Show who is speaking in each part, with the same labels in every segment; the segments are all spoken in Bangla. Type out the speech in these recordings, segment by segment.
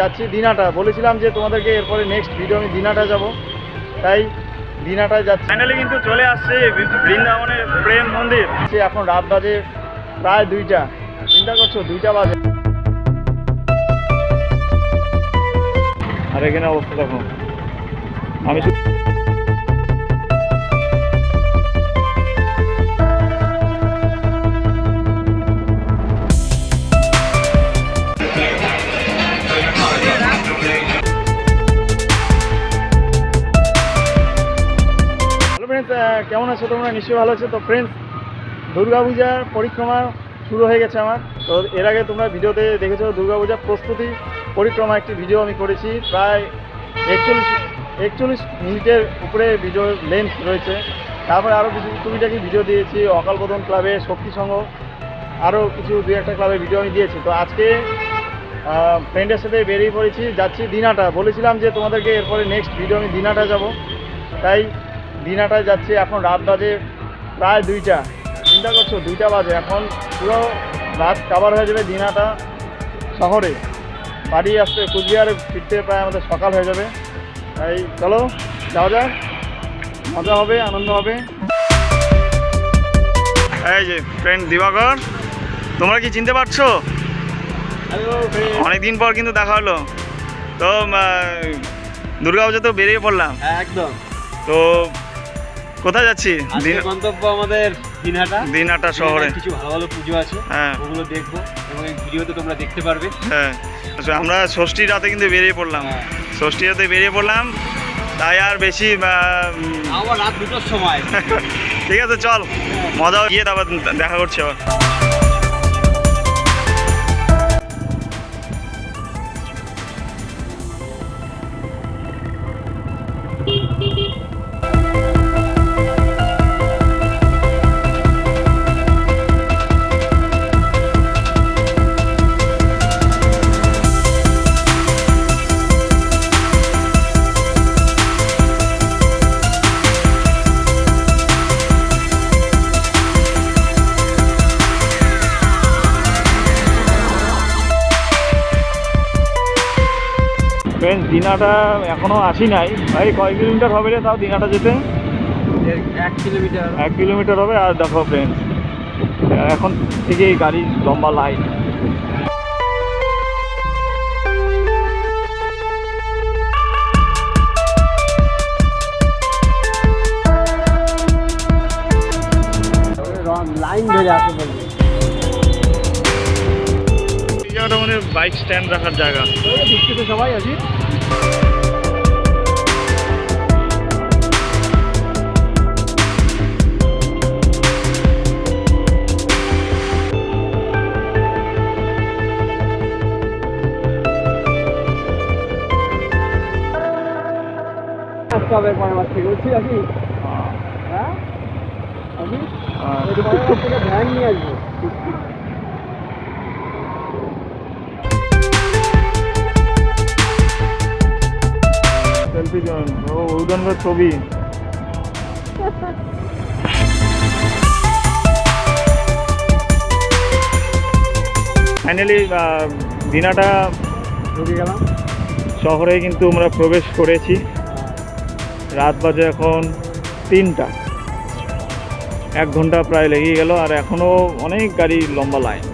Speaker 1: যাচ্ছি দিনাটা। বলেছিলাম যে তোমাদেরকে এরপরে নেক্সট ভিডিও আমি দিনাটা যাব। তাই দিনাটায় যাচ্ছি। ফাইনালি কিন্তু চলে আসছে বৃন্দাবনের প্রেম মন্দির। সে এখন রাত বাজে প্রায় দুইটা। চিন্তা করছ দুইটা বাজে। আর এখানে অবস্থা দেখো। আমি কেমন আছো তোমরা? নিশ্চয়ই ভালো আছো? তো ফ্রেন্ডস দুর্গাপূজার পরিক্রমা শুরু হয়ে গেছে আমার। তো এর আগে তোমরা ভিডিওতে দেখেছ দুর্গাপূজার প্রস্তুতি পরিক্রমা একটি ভিডিও আমি করেছি। প্রায় একচল্লিশ একচল্লিশ মিনিটের উপরে ভিডিও লেন্থ রয়েছে। তারপরে আরও কিছু, টুকিটাকি ভিডিও দিয়েছি। অকালবোধন ক্লাবে শক্তি সংঘ আরও কিছু দু একটা ক্লাবের ভিডিও আমি দিয়েছি। তো আজকে ফ্রেন্ডের সাথে বেরিয়ে পড়েছি। যাচ্ছি দিনাটা। বলেছিলাম যে তোমাদেরকে এরপরে নেক্সট ভিডিও আমি দিনাটা যাব। তাই দিনাটায় যাচ্ছি এখন রাত বাজে প্রায় দুইটা। চিন্তা করছ দুইটা বাজে। এখন পুরো রাত কাবার হয়ে যাবে দিনাটা শহরে। বাড়ি আসতে কুচবিহারে ফিরতে প্রায় আমাদের সকাল হয়ে যাবে। তাই চলো যাওয়া যাক। মজা হবে আনন্দ হবে। এই যে ফ্রেন্ড দিবাকর তোমরা কি চিনতে পারছ? অনেকদিন পর কিন্তু দেখা হলো। তো দুর্গা পুজো তো বেরিয়ে পড়লাম।
Speaker 2: একদম।
Speaker 1: তো কোথায় যাচ্ছি?
Speaker 2: গন্তব্য আমাদের দিনহাটা।
Speaker 1: দিনহাটা শহরে।
Speaker 2: কিছু ভালো ভালো পুজো আছে
Speaker 1: হ্যাঁ।
Speaker 2: ওগুলো দেখব এবং এই ভিডিওতে তোমরা দেখতে পারবে।
Speaker 1: হ্যাঁ। আচ্ছা, আমরা ষষ্ঠী রাতে কিন্তু বেরিয়ে পড়লাম।
Speaker 2: হ্যাঁ।
Speaker 1: ষষ্ঠী রাতে বেরিয়ে পড়লাম। তাই আর বেশি
Speaker 2: রাত দুটোর সময়।
Speaker 1: ঠিক আছে চল। মজা গিয়ে তারপর দেখা করছি আবার। ফ্রেন্ড দিনাটা এখনও আসি নাই। ভাই কয় কিলোমিটার হবে রে তাও দিনাটা যেতে?
Speaker 2: এক কিলোমিটার।
Speaker 1: এক কিলোমিটার হবে আর দেখো ফ্রেন্ড এখন থেকেই গাড়ি লম্বা লাইন
Speaker 2: লাইন ধরে আসে
Speaker 1: জায়গাটা মানে বাইক স্ট্যান্ড রাখার জায়গা।
Speaker 2: সবাই আছি হবে পরের মাস থেকে বুঝছি নাকি হ্যাঁ। আমি
Speaker 1: আর
Speaker 2: এই পরের মাস থেকে ভ্যান নিয়ে আসব।
Speaker 1: উদনগর ছবি। ফাইনালি দিনাটা
Speaker 2: ঢুকে গেলাম।
Speaker 1: শহরে কিন্তু আমরা প্রবেশ করেছি। রাত বাজে এখন তিনটা। এক ঘণ্টা প্রায় লেগে গেল, আর এখনও অনেক গাড়ি লম্বা লাইন।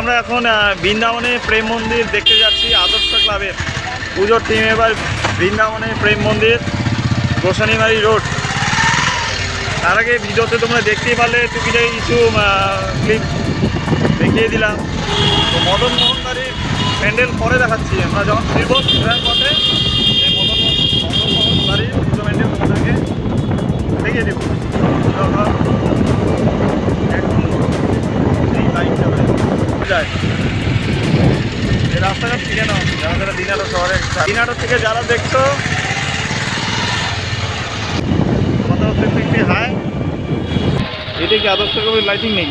Speaker 1: আমরা এখন বৃন্দাবনে প্রেম মন্দির দেখতে যাচ্ছি, আদর্শ ক্লাবের পুজোর টিম এবার বৃন্দাবনে প্রেম মন্দির, গোসানিমারি রোড। তার আগে ভিডিওতে তোমরা দেখতেই পারলে টুকিটাই কিছু ক্লিপ দেখিয়ে দিলাম। তো মদন মোহনকারী প্যান্ডেল পরে দেখাচ্ছি। আমরা যখন ফিরব ফেরার পথে এই মদন মদন মোহনকারী পুজো প্যান্ডেল তোমাদেরকে দেখিয়ে দেবো। এখন যায়। এই রাস্তাঘাট শিখে নাও। যারা যারা দিনাটো শহরে দিনাটো থেকে যারা দেখছ আমাদের হাই। এটা কি আদর্শ কবির লাইটিং নেই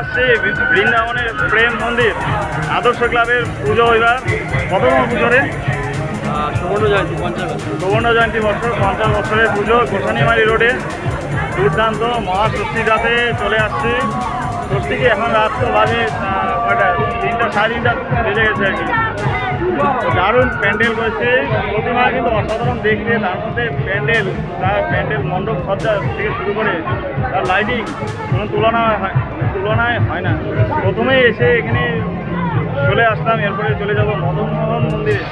Speaker 1: আসছে বৃন্দাবনের প্রেম মন্দির। আদর্শ ক্লাবের পুজো এবার কততম পুজো রে
Speaker 2: সুবর্ণ জয়ন্তী পঞ্চাশ
Speaker 1: সুবর্ণ জয়ন্তী বছর পঞ্চাশ বছরের পুজো গোসানিমারি রোডে। দুর্দান্ত মহাষষ্ঠী রাতে চলে আসছি। ষষ্ঠীকে এখন রাত তো বাজে কয়টা তিনটা সাড়ে তিনটা বেজে গেছে আর কি। দারুণ প্যান্ডেল করেছে। প্রতিমা কিন্তু অসাধারণ দেখতে। তার মধ্যে প্যান্ডেল তার প্যান্ডেল মণ্ডপ সজ্জা থেকে শুরু করে তার লাইটিং কোনো তুলনা হয় তুলনায় হয় না। প্রথমেই এসে এখানে চলে আসলাম এরপরে চলে যাব মদনমোহন মন্দিরে।